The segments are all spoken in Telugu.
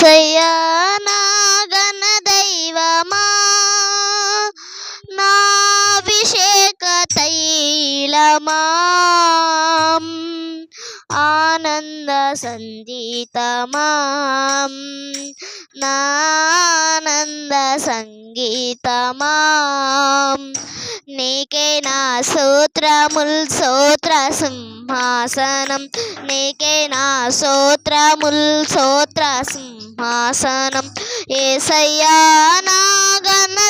సయ్యా నా దైవమా? నాభిషేక తైలమా? ఆనంద సంగీతమాం. నానంద సంగీతమాం. నీకే నా సూత్రముల్ సూత్ర సింహాసనం. నీకే నా సూత్రముల్ సూత్ర సింహాసనం. ఏసయ్యా నా గణ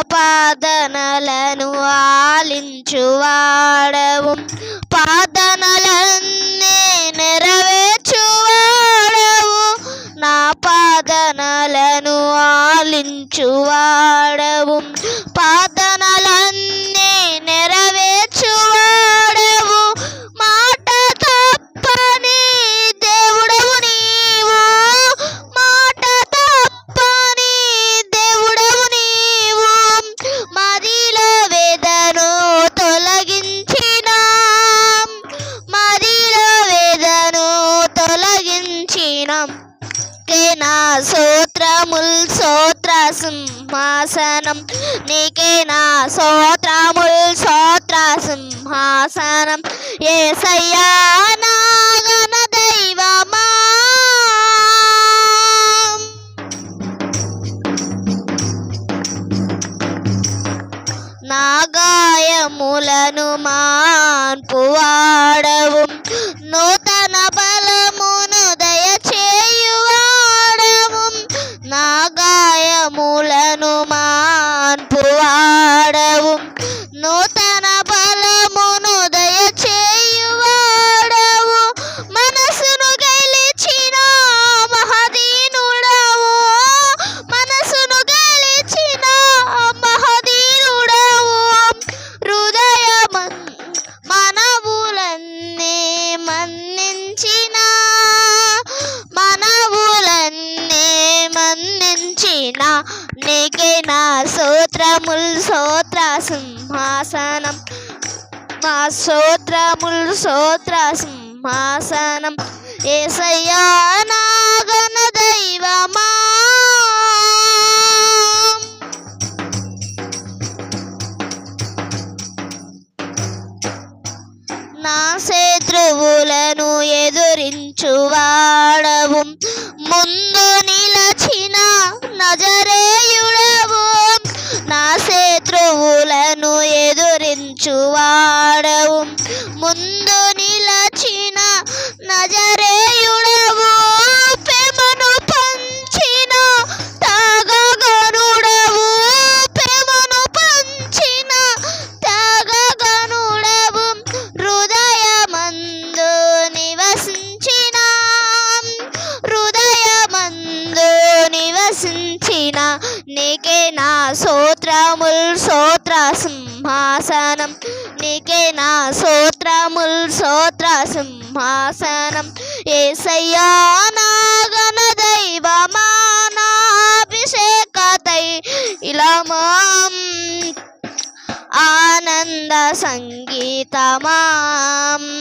పాదనలను ఆలించువాడవు? పాదనలన్నీ నెరవేర్చువాడవు? నా పాదనలను ఆలించువాడవు? పాదనలన్నీ సూత్రముల్ సోత్ర సింహాసనం. నీకే నా సోత్రముల్ సోత్ర సింహాసనం. ఏ నా దైవమా. నాగాయములను మా నా సోత్రముల్ సూత్ర సింహాసనం. మా సోత్రముల్ సోత్ర సింహాసనం. ఏసయ్యా నాగన దైవమా. నా శత్రువులను ఎదురించువాడవు ముందు ఎదురించువాడవు ముందు నిలచిన నజరేయుడవు ప్రేమను పంచిన తాగగనుడవు ప్రేమను పంచిన త్యాగగనుడవు హృదయమందు నివసించిన హృదయమందు నివసించిన నీకే నా సోత్రముల్ సూత్ర సింహాసనం. నీకే నా సోత్రముల్ సోత్ర సింహాసనం. ఏసయ్యా నాగన దైవమానాభిషేకతై ఇలా నాభిషేకతై ఆనంద సంగీతమాం.